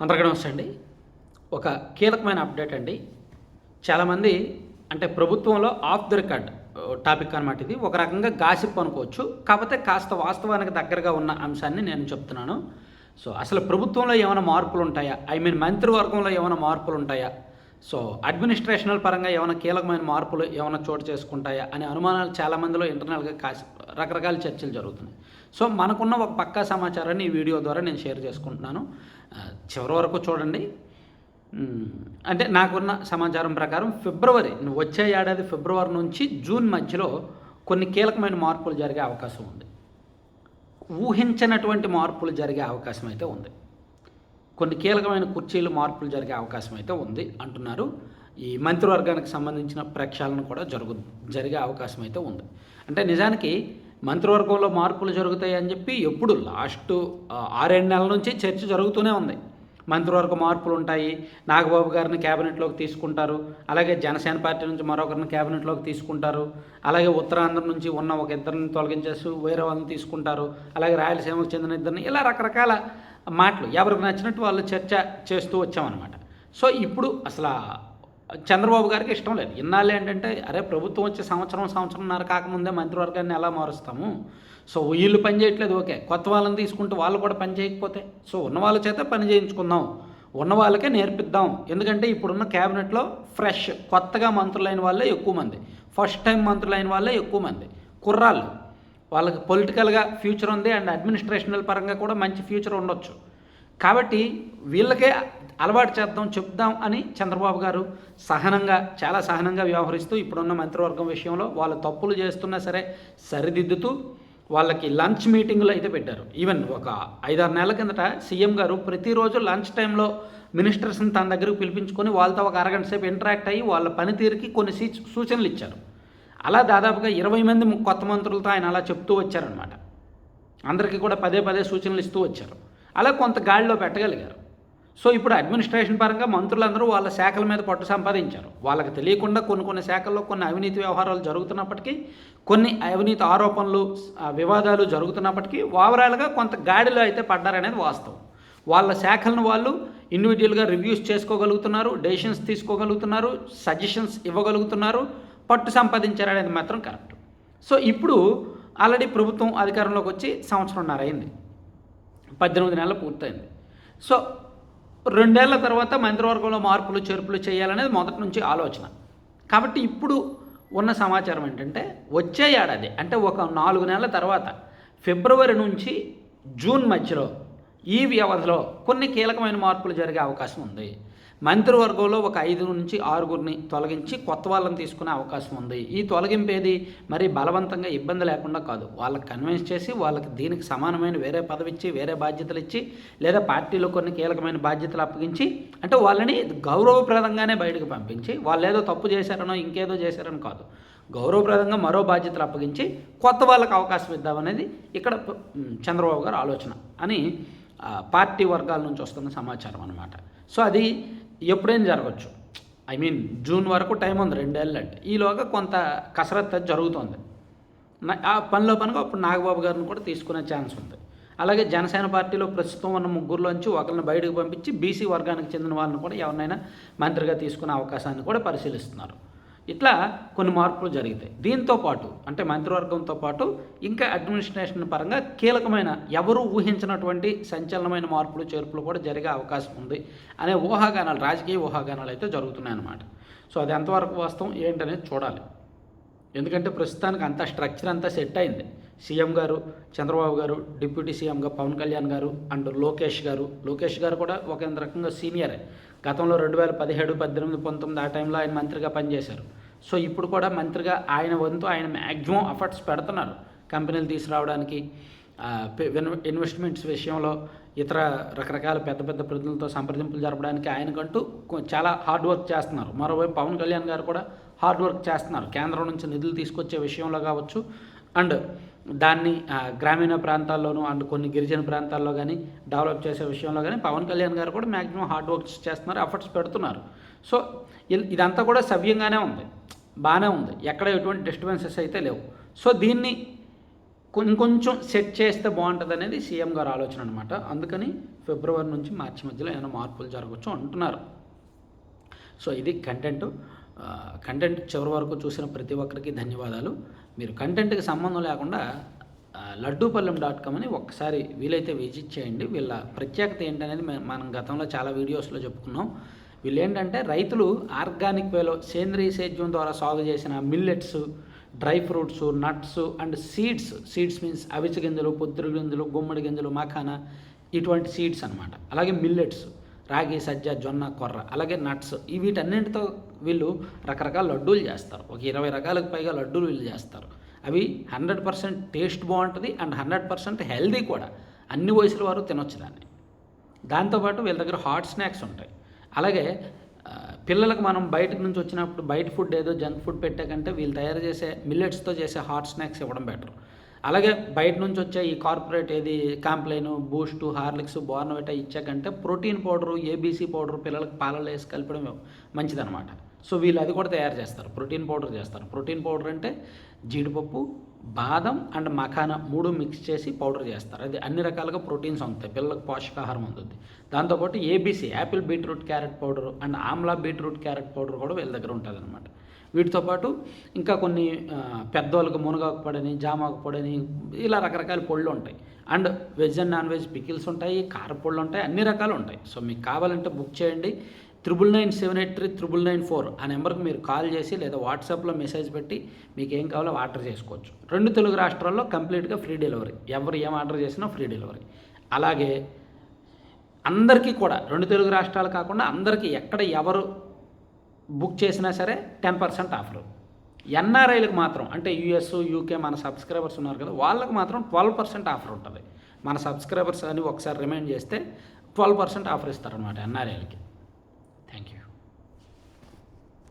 అందరికీ నమస్తే అండి ఒక కీలకమైన అప్డేట్ అండి. చాలామంది అంటే ప్రభుత్వంలో ఆఫ్ ది రికార్డ్ టాపిక్ అనమాట ఇది. ఒక రకంగా గాసిప్ అనుకోవచ్చు. కాకపోతే కాస్త వాస్తవానికి దగ్గరగా ఉన్న అంశాన్ని నేను చెప్తున్నాను. సో అసలు ప్రభుత్వంలో ఏమైనా మార్పులు ఉంటాయా? ఐ మీన్ మంత్రివర్గంలో ఏమైనా మార్పులు ఉంటాయా? సో అడ్మినిస్ట్రేషనల్ పరంగా ఏమైనా కీలకమైన మార్పులు ఏమైనా చోటు చేసుకుంటాయా అనే అనుమానాలు చాలామందిలో ఇంటర్నల్గా కాసి రకరకాల చర్చలు జరుగుతున్నాయి. సో మనకున్న ఒక పక్కా సమాచారాన్ని ఈ వీడియో ద్వారా నేను షేర్ చేసుకుంటున్నాను. చివరి వరకు చూడండి. అంటే నాకున్న సమాచారం ప్రకారం ఫిబ్రవరి వచ్చే ఏడాది ఫిబ్రవరి నుంచి జూన్ మధ్యలో కొన్ని కీలకమైన మార్పులు జరిగే అవకాశం ఉంది. ఊహించినటువంటి మార్పులు జరిగే అవకాశం అయితే ఉంది. కొన్ని కీలకమైన కుర్చీలు మార్పులు జరిగే అవకాశం అయితే ఉంది అంటున్నారు. ఈ మంత్రివర్గానికి సంబంధించిన ప్రక్షాళన కూడా జరుగు జరిగే అవకాశం అయితే ఉంది. అంటే నిజానికి మంత్రివర్గంలో మార్పులు జరుగుతాయి అని చెప్పి ఎప్పుడు లాస్ట్ ఆరేడు నెలల నుంచి చర్చ జరుగుతూనే ఉంది. మంత్రివర్గ మార్పులు ఉంటాయి నాగబాబు గారిని క్యాబినెట్లోకి తీసుకుంటారు అలాగే జనసేన పార్టీ నుంచి మరొకరిని క్యాబినెట్లోకి తీసుకుంటారు అలాగే ఉత్తరాంధ్ర నుంచి ఉన్న ఒక ఇద్దరిని తొలగించేసి వేరే వాళ్ళని తీసుకుంటారు అలాగే రాయలసీమకు చెందిన ఇద్దరిని ఇలా రకరకాల మాటలు. ఎవరికి నచ్చినట్టు వాళ్ళు చర్చ చేస్తూ వచ్చామన్నమాట. సో ఇప్పుడు అసలు చంద్రబాబు గారికి ఇష్టం లేదు. ఇన్నాళ్ళు ఏంటంటే అరే ప్రభుత్వం వచ్చే సంవత్సరం సంవత్సరంన్నర కాకముందే మంత్రివర్గాన్ని ఎలా మారుస్తాము? సో వీళ్ళు పని చేయట్లేదు ఓకే. కొత్త వాళ్ళని తీసుకుంటే వాళ్ళు కూడా పని చేయకపోతే? సో ఉన్న వాళ్ళ చేత పని చేయించుకుందాం. ఉన్న వాళ్ళకే నేర్పిద్దాం. ఎందుకంటే ఇప్పుడున్న క్యాబినెట్లో ఫ్రెష్ కొత్తగా మంత్రులైన వాళ్ళే ఎక్కువ మంది. ఫస్ట్ టైం మంత్రులైన వాళ్ళే ఎక్కువ మంది. కుర్రాళ్ళు. వాళ్ళకి పొలిటికల్గా ఫ్యూచర్ ఉంది అండ్ అడ్మినిస్ట్రేషనల్ పరంగా కూడా మంచి ఫ్యూచర్ ఉండొచ్చు. కాబట్టి వీళ్ళకే అలవాటు చేద్దాం చెప్దాం అని చంద్రబాబు గారు సహనంగా చాలా సహనంగా వ్యవహరిస్తూ ఇప్పుడున్న మంత్రివర్గం విషయంలో వాళ్ళు తప్పులు చేస్తున్నా సరే సరిదిద్దుతూ వాళ్ళకి లంచ్ మీటింగ్లు అయితే పెట్టారు. ఈవెన్ ఒక ఐదారు నెలల కిందట సీఎం గారు ప్రతిరోజు లంచ్ టైంలో మినిస్టర్స్ని తన దగ్గరకు పిలిపించుకొని వాళ్ళతో ఒక అరగంట సేపు ఇంటరాక్ట్ అయ్యి వాళ్ళ పనితీరుకి కొన్ని సూచనలు ఇచ్చారు. అలా దాదాపుగా ఇరవై మంది కొత్త మంత్రులతో ఆయన అలా చెప్తూ వచ్చారనమాట అందరికీ కూడా పదే పదే సూచనలు ఇస్తూ వచ్చారు. అలా కొంత గాడిలో పెట్టగలిగారు. సో ఇప్పుడు అడ్మినిస్ట్రేషన్ పరంగా మంత్రులందరూ వాళ్ళ శాఖల మీద పట్టు సంపాదించారు. వాళ్ళకి తెలియకుండా కొన్ని కొన్ని శాఖల్లో కొన్ని అవినీతి వ్యవహారాలు జరుగుతున్నప్పటికీ కొన్ని అవినీతి ఆరోపణలు వివాదాలు జరుగుతున్నప్పటికీ ఓవరాల్గా కొంత గాడిలో అయితే పడ్డారనేది వాస్తవం. వాళ్ళ శాఖలను వాళ్ళు ఇండివిజువల్గా రివ్యూస్ చేసుకోగలుగుతున్నారు డెసిషన్స్ తీసుకోగలుగుతున్నారు సజెషన్స్ ఇవ్వగలుగుతున్నారు. పట్టు సంపాదించారు అనేది మాత్రం కరెక్ట్. సో ఇప్పుడు ఆల్రెడీ ప్రభుత్వం అధికారంలోకి వచ్చి సంవత్సరంన్నర అయింది. పద్దెనిమిది నెలలు పూర్తయింది. సో రెండేళ్ళ తర్వాత మంత్రివర్గంలో మార్పులు చేర్పులు చేయాలనేది మొదటి నుంచి ఆలోచన. కాబట్టి ఇప్పుడు ఉన్న సమాచారం ఏంటంటే వచ్చే ఏడాది అంటే ఒక నాలుగు నెలల తర్వాత ఫిబ్రవరి నుంచి జూన్ మధ్యలో ఈ వ్యవధిలో కొన్ని కీలకమైన మార్పులు జరిగే అవకాశం ఉంది. మంత్రివర్గంలో ఒక ఐదు నుంచి ఆరుగురిని తొలగించి కొత్త వాళ్ళని తీసుకునే అవకాశం ఉంది. ఈ తొలగింపు ఏది? మరి బలవంతంగా ఇబ్బంది లేకుండా కాదు. వాళ్ళకి కన్విన్స్ చేసి వాళ్ళకి దీనికి సమానమైన వేరే పదవి ఇచ్చి వేరే బాధ్యతలు ఇచ్చి లేదా పార్టీలో కొన్ని కీలకమైన బాధ్యతలు అప్పగించి అంటే వాళ్ళని గౌరవప్రదంగానే బయటకు పంపించి వాళ్ళు ఏదో తప్పు చేశారనో ఇంకేదో చేశారని కాదు. గౌరవప్రదంగా మరో బాధ్యతలు అప్పగించి కొత్త వాళ్ళకి అవకాశం ఇద్దామనేది ఇక్కడ చంద్రబాబు గారు ఆలోచన అని పార్టీ వర్గాల నుంచి వస్తున్న సమాచారం అనమాట సో అది ఎప్పుడైనా జరగచ్చు. ఐ మీన్ జూన్ వరకు టైం ఉంది రెండేళ్ళు అంటే. ఈలోగా కొంత కసరత్తు జరుగుతుంది. ఆ పనిలో పనిగా అప్పుడు నాగబాబు గారిని కూడా తీసుకునే ఛాన్స్ ఉంది. అలాగే జనసేన పార్టీలో ప్రస్తుతం ఉన్న ముగ్గురులోంచి ఒకరిని బయటకు పంపించి బీసీ వర్గానికి చెందిన వాళ్ళని కూడా ఎవరినైనా మంత్రిగా తీసుకునే అవకాశాన్ని కూడా పరిశీలిస్తున్నారు. ఇట్లా కొన్ని మార్పులు జరుగుతాయి. దీంతో పాటు అంటే మంత్రివర్గంతో పాటు ఇంకా అడ్మినిస్ట్రేషన్ పరంగా కీలకమైన ఎవరు ఊహించినటువంటి సంచలనమైన మార్పులు చేర్పులు కూడా జరిగే అవకాశం ఉంది అనే ఊహాగానాలు రాజకీయ ఊహాగానాలు అయితే జరుగుతున్నాయి అన్నమాట. సో అది ఎంతవరకు వాస్తవం ఏంటనేది చూడాలి. ఎందుకంటే ప్రస్తుతానికి అంత స్ట్రక్చర్ అంతా సెట్ అయింది. సీఎం గారు చంద్రబాబు గారు డిప్యూటీ సీఎంగా పవన్ కళ్యాణ్ గారు అండ్ లోకేష్ గారు. లోకేష్ గారు కూడా ఒక రకంగా సీనియరే గతంలో రెండు వేల పదిహేడు పద్దెనిమిది పంతొమ్మిది ఆ టైంలో ఆయన మంత్రిగా పనిచేశారు. సో ఇప్పుడు కూడా మంత్రిగా ఆయన వంతు ఆయన మ్యాక్సిమం ఎఫర్ట్స్ పెడుతున్నారు. కంపెనీలు తీసుకురావడానికి ఇన్వెస్ట్మెంట్స్ విషయంలో ఇతర రకరకాల పెద్ద పెద్ద ప్రజలతో సంప్రదింపులు జరపడానికి ఆయనకంటూ చాలా హార్డ్ వర్క్ చేస్తున్నారు. మరోవైపు పవన్ కళ్యాణ్ గారు కూడా హార్డ్ వర్క్ చేస్తున్నారు. కేంద్రం నుంచి నిధులు తీసుకొచ్చే విషయంలో కావచ్చు అండ్ దాన్ని గ్రామీణ ప్రాంతాల్లోనూ అండ్ కొన్ని గిరిజన ప్రాంతాల్లో కానీ డెవలప్ చేసే విషయంలో కానీ పవన్ కళ్యాణ్ గారు కూడా మ్యాక్సిమం హార్డ్ వర్క్స్ చేస్తున్నారు ఎఫర్ట్స్ పెడుతున్నారు. సో ఇల్- ఇదంతా కూడా సవ్యంగానే ఉంది. బాగానే ఉంది. ఎక్కడ ఎటువంటి డిస్టర్బెన్సెస్ అయితే లేవు. సో దీన్ని ఇంకొంచెం సెట్ చేస్తే బాగుంటుంది అనేది సీఎం గారు ఆలోచన అనమాట అందుకని ఫిబ్రవరి నుంచి మార్చి మధ్యలో ఏమైనా మార్పులు జరగవచ్చు అంటున్నారు. సో ఇది కంటెంట్ కంటెంట్ చివరి వరకు చూసిన ప్రతి ఒక్కరికి ధన్యవాదాలు. మీరు కంటెంట్కి సంబంధం లేకుండా లడ్డూపల్లెం డాట్ కామ్ అని ఒక్కసారి వీలైతే విజిట్ చేయండి. వీళ్ళ ప్రత్యేకత ఏంటనేది మనం గతంలో చాలా వీడియోస్లో చెప్పుకున్నాం. వీళ్ళు ఏంటంటే రైతులు ఆర్గానిక్ వేలో సేంద్రీయ సేద్యం ద్వారా సాగు చేసిన millets dry fruits nuts and seeds. Seeds means అవిచ గింజలు పొద్దురు గింజలు గుమ్మడి గింజలు మఖానా ఇటువంటి సీడ్స్ అనమాట అలాగే మిల్లెట్స్ రాగి సజ్జ జొన్న కొర్ర అలాగే నట్స్. ఈ వీటన్నింటితో వీళ్ళు రకరకాల లడ్డూలు చేస్తారు. ఒక ఇరవై రకాలకు పైగా లడ్డూలు వీళ్ళు చేస్తారు. అవి హండ్రెడ్ పర్సెంట్ టేస్ట్ బాగుంటుంది అండ్ హండ్రెడ్ పర్సెంట్ హెల్దీ కూడా. అన్ని వయసుల వారు తినొచ్చు దాన్ని. దాంతోపాటు వీళ్ళ దగ్గర హాట్ స్నాక్స్ ఉంటాయి. అలాగే పిల్లలకు మనం బయట నుంచి వచ్చినప్పుడు బయట ఫుడ్ ఏదో జంక్ ఫుడ్ పెట్టాకంటే వీళ్ళు తయారు చేసే మిల్లెట్స్తో చేసే హాట్ స్నాక్స్ ఇవ్వడం బెటర్. అలాగే బయట నుంచి వచ్చే ఈ కార్పొరేట్ ఏది కాంప్లైన్ బూస్ట్ హార్లిక్స్ బోర్నవిటా ఇచ్చాకంటే ప్రోటీన్ పౌడరు ఏబీసీ పౌడర్ పిల్లలకు పాలలో వేసి కలపడం మంచిదనమాట సో వీళ్ళు అది కూడా తయారు చేస్తారు ప్రోటీన్ పౌడర్ చేస్తారు. ప్రోటీన్ పౌడర్ అంటే జీడిపప్పు బాదం అండ్ మఖానా మూడు మిక్స్ చేసి పౌడర్ చేస్తారు. అది అన్ని రకాలుగా ప్రోటీన్స్ అందుతాయి పిల్లలకు పోషకాహారం అందుతుంది దాంతోపాటు ABC apple beetroot carrot powder and amla beetroot carrot powder కూడా వీళ్ళ దగ్గర ఉంటుంది అనమాట వీటితో పాటు ఇంకా కొన్ని ఆ, పెద్దవాళ్ళకి మునగాకు పొడని జామాకు పొడని ఇలా రకరకాల పొళ్ళు ఉంటాయి. And veg and non veg pickles ఉంటాయి కారపొళ్ళు ఉంటాయి అన్ని రకాలు ఉంటాయి. సో మీకు కావాలంటే బుక్ చేయండి. Triple nine seven eight three triple nine four ఆ నెంబర్కి మీరు కాల్ చేసి లేదా వాట్సాప్లో మెసేజ్ పెట్టి మీకు ఏం కావాలో ఆర్డర్ చేసుకోవచ్చు. రెండు తెలుగు రాష్ట్రాల్లో కంప్లీట్గా ఫ్రీ డెలివరీ. ఎవరు ఏం ఆర్డర్ చేసినా ఫ్రీ డెలివరీ. అలాగే అందరికీ కూడా రెండు తెలుగు రాష్ట్రాలు కాకుండా అందరికీ ఎక్కడ ఎవరు బుక్ చేసినా సరే టెన్ పర్సెంట్ ఆఫర్. ఎన్ఆర్ఐలకు మాత్రం అంటే యూఎస్ యూకే మన సబ్స్క్రైబర్స్ ఉన్నారు కదా వాళ్ళకి మాత్రం ట్వెల్వ్ పర్సెంట్ ఆఫర్ ఉంటుంది. మన సబ్స్క్రైబర్స్ అని ఒకసారి రిమైండ్ చేస్తే ట్వెల్వ్ పర్సెంట్ ఆఫర్ ఇస్తారనమాట ఎన్ఆర్ఐలకి.